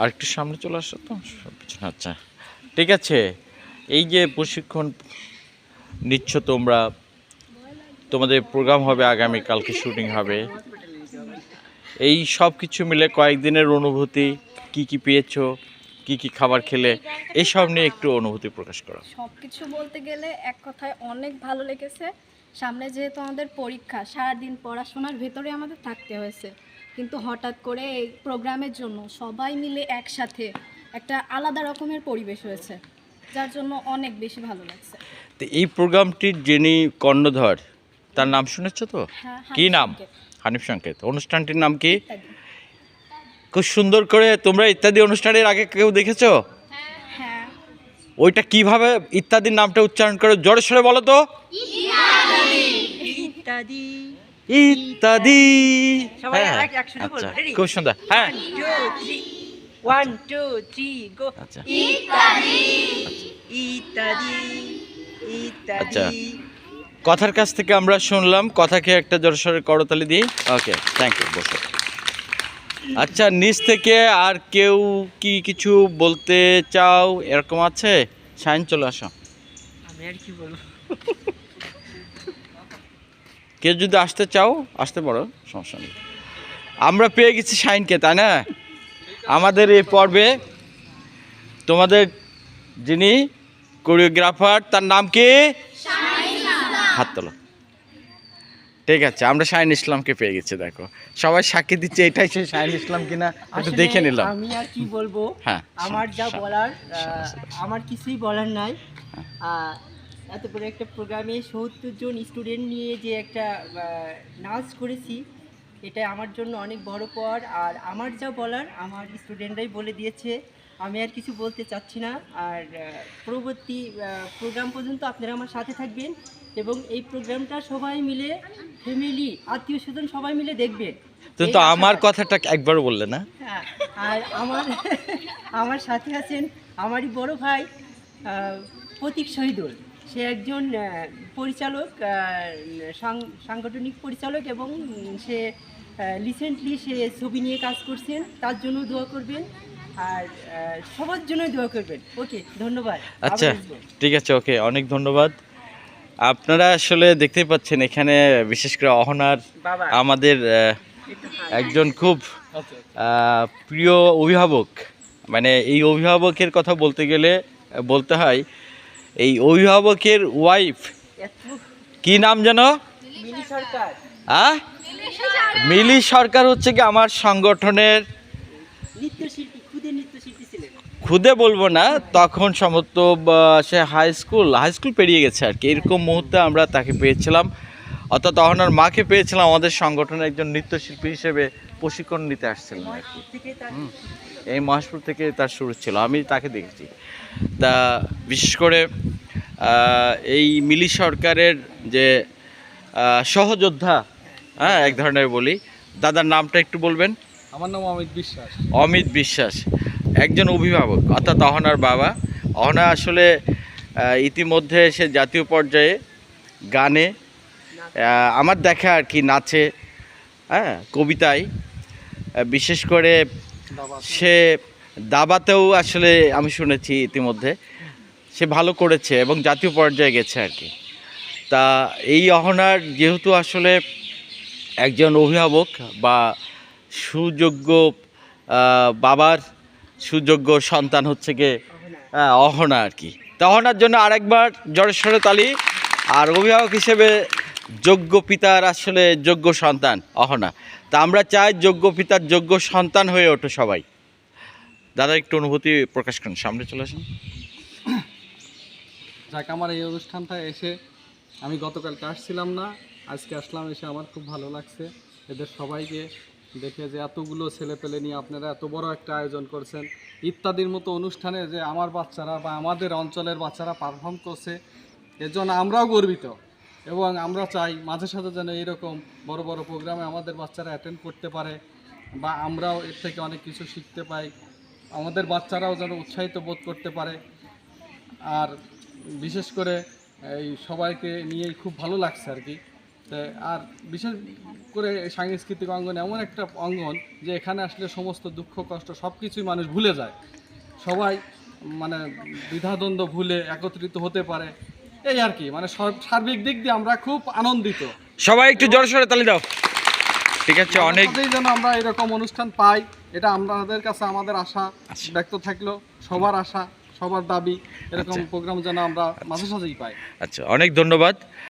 আর একটু সামনে চলে আসো তো পিছনে আচ্ছা। ঠিক আছে, এই যে প্রশিক্ষণ নিচ্ছ তোমরা, তোমাদের প্রোগ্রাম হবে আগামী, কালকে শুটিং হবে। এই সব কিছু মিলে কয়েকদিনের অনুভূতি, কি কি পেয়েছ, কি কি খাবার খেলে এইসব নিয়ে একটু অনুভূতি প্রকাশ করো। সব কিছু বলতে গেলে এক কথায় অনেক ভালো লেগেছে। সামনে যেহেতু আমাদের পরীক্ষা, সারাদিন পড়াশোনার ভেতরে আমাদের থাকতে হয়েছে। কিন্তু হঠাৎ করে এই প্রোগ্রামের জন্য সবাই মিলে একসাথে একটা আলাদা রকমের পরিবেশ হয়েছে যার জন্য অনেক বেশি ভালো লাগছে। তো এই প্রোগ্রামটির যিনি কর্ণধর তার নাম শুনেছো তো? হ্যাঁ, কি নাম? হানিফ সংকেত। অনুষ্ঠানটির নাম কি? খুব সুন্দর করে তোমরা ইত্যাদি অনুষ্ঠানের আগে কেউ দেখেছ? হ্যাঁ। ওইটা কীভাবে ইত্যাদির নামটা উচ্চারণ করে? জোরে সরে বলো তো। ইত্যাদি। ইত্যাদি। হ্যাঁ, আচ্ছা খুব সুন্দর। হ্যাঁ। ওয়ান টু থ্রি গো আচ্ছা। ইত্যাদি। আচ্ছা। কথার কাছ থেকে আমরা শুনলাম কথাকে একটা জোরসোরে করতালি দিই। ওকে থ্যাংক ইউ বসো। আচ্ছা নিচ থেকে আর কেউ কি কিছু বলতে চাও? এরকম আছে? সাইন চলে আসো। আমি আর কি বলব? কেউ যদি আসতে চাও আসতে পারো সমস্যা নেই। আমরা পেয়ে গেছি শাইনকে তাই না? আমাদের এই পর্বে তোমাদের যিনি কোরিওগ্রাফার তার নাম কি? হাত তোলো ঠিক আছে আমরা শাহিন ইসলামকে পেয়ে গেছি দেখো। সবাই সাক্ষী দিচ্ছে এটাই সে শাহিন ইসলাম কিনা? একটু দেখে নিলাম। আমি আর কি বলব? হ্যাঁ, আমার যা বলার। আমার কিছুই বলার নাই। এত বড় একটা প্রোগ্রামে সত্তর জন স্টুডেন্ট নিয়ে যে একটা নাচ করেছি এটা আমার জন্য অনেক বড় পর। আর আমার যা বলার আমার স্টুডেন্টরাই বলে দিয়েছে। আমি আর কিছু বলতে চাচ্ছি না। আর পরবর্তী প্রোগ্রাম পর্যন্ত আপনারা আমার সাথে থাকবেন এবং এই প্রোগ্রামটা সবাই মিলে ফ্যামিলি আত্মীয় স্বজন সবাই মিলে দেখবেন। তো তো আমার কথাটা একবার বললে না? হ্যাঁ, আর আমার আমার সাথে আছেন আমারই বড় ভাই প্রতীক শহীদুল। সে একজন পরিচালক সাং- সাংগঠনিক পরিচালক এবং সে রিসেন্টলি সে ছবি নিয়ে কাজ করছেন। তার জন্য দোয়া করবেন আর সবার জন্য দোয়া করবেন। ওকে ধন্যবাদ। আচ্ছা ঠিক আছে ওকে অনেক ধন্যবাদ। আপনারা আসলে দেখতেই পাচ্ছেন এখানে বিশেষ করে অহনার আমাদের। একজন খুব প্রিয় অভিভাবক। মানে এই অভিভাবকের কথা বলতে গেলে বলতে হয় এই অভিভাবকের ওয়াইফ কি নাম যেন? মিনি মিলি সরকার হচ্ছে কি আমার সংগঠনের খুদে বলব না, তখন সম্ভবত সে হাই স্কুল হাই স্কুল পেরিয়ে গেছে আর কি। এরকম মুহূর্তে আমরা তাকে পেয়েছিলাম। অর্থাৎ তখন আর মাকে পেয়েছিলাম, আমাদের সংগঠনের একজন নৃত্যশিল্পী হিসেবে প্রশিক্ষণ নিতে আসছিলেন আর কি। এই মহেশপুর থেকে তার শুরু ছিল আমি তাকে দেখেছি। তা বিশেষ করে এই মিলি সরকারের যে সহযোদ্ধা হ্যাঁ এক ধরনের বলি দাদার নামটা একটু বলবেন? আমার নাম অমিত বিশ্বাস। অমিত বিশ্বাস একজন অভিভাবক অর্থাৎ অহনার বাবা। অহনা আসলে ইতিমধ্যে সে জাতীয় পর্যায়ে গানে আমার দেখা আর কি নাচে হ্যাঁ কবিতায় বিশেষ করে সে দাবাতেও আসলে আমি শুনেছি ইতিমধ্যে, সে ভালো করেছে এবং জাতীয় পর্যায়ে গেছে আর কি। তা এই অহনার যেহেতু আসলে একজন অভিভাবক বা সুযোগ্য বাবার সুযোগ্য সন্তান হচ্ছে গিয়ে অহনা আর কি। তা অহনার জন্য আরেকবার জড়েশ্বরে তালি, আর অভিভাবক হিসেবে যোগ্য পিতার আসলে যোগ্য সন্তান অহনা। তা আমরা চাই যোগ্য পিতার যোগ্য সন্তান হয়ে ওঠো সবাই। দাদা, একটু অনুভূতি প্রকাশ করেন, সামনে চলে আসুন। যাক, আমার এই অনুষ্ঠানটা এসে আমি গতকালকে আসছিলাম না, আজকে আসলাম এসে আমার খুব ভালো লাগছে। এদের সবাইকে দেখে যে এতগুলো ছেলে পেলে নিয়ে আপনারা এত বড় একটা আয়োজন করছেন। ইত্যাদির মতো অনুষ্ঠানে যে আমার বাচ্চারা বা আমাদের অঞ্চলের বাচ্চারা পারফর্ম করছে, এর জন্য আমরাও গর্বিত। এবং আমরা চাই মাঝে সাঝে যেন এরকম বড় বড় প্রোগ্রামে আমাদের বাচ্চারা অ্যাটেন্ড করতে পারে বা আমরাও এর থেকে অনেক কিছু শিখতে পাই। আমাদের বাচ্চারাও যেন উৎসাহিত বোধ করতে পারে। আর বিশেষ করে এই সবাইকে নিয়েই খুব ভালো লাগছে আর কি। আর বিশেষ করে সাংস্কৃতিক অঙ্গন এমন একটা অঙ্গন যে এখানে আসলে সমস্ত দুঃখ, কষ্ট সব কিছুই মানুষ ভুলে যায়। সবাই মানে দ্বিধাদ্বন্দ্ব ভুলে একত্রিত হতে পারে। এই আর কি মানে সার্বিক দিক দিয়ে আমরা খুব আনন্দিত সবাই একটু জোরে সরে তালি দাও ঠিক আছে অনেক যেন আমরা এরকম অনুষ্ঠান পাই এটা আমাদের কাছে আমাদের আশা আচ্ছা। ব্যক্ত থাকল সবার আশা সবার দাবি এরকম আচ্ছা। প্রোগ্রাম যেন আমরা মাঝে সাঝেই পাই আচ্ছা অনেক ধন্যবাদ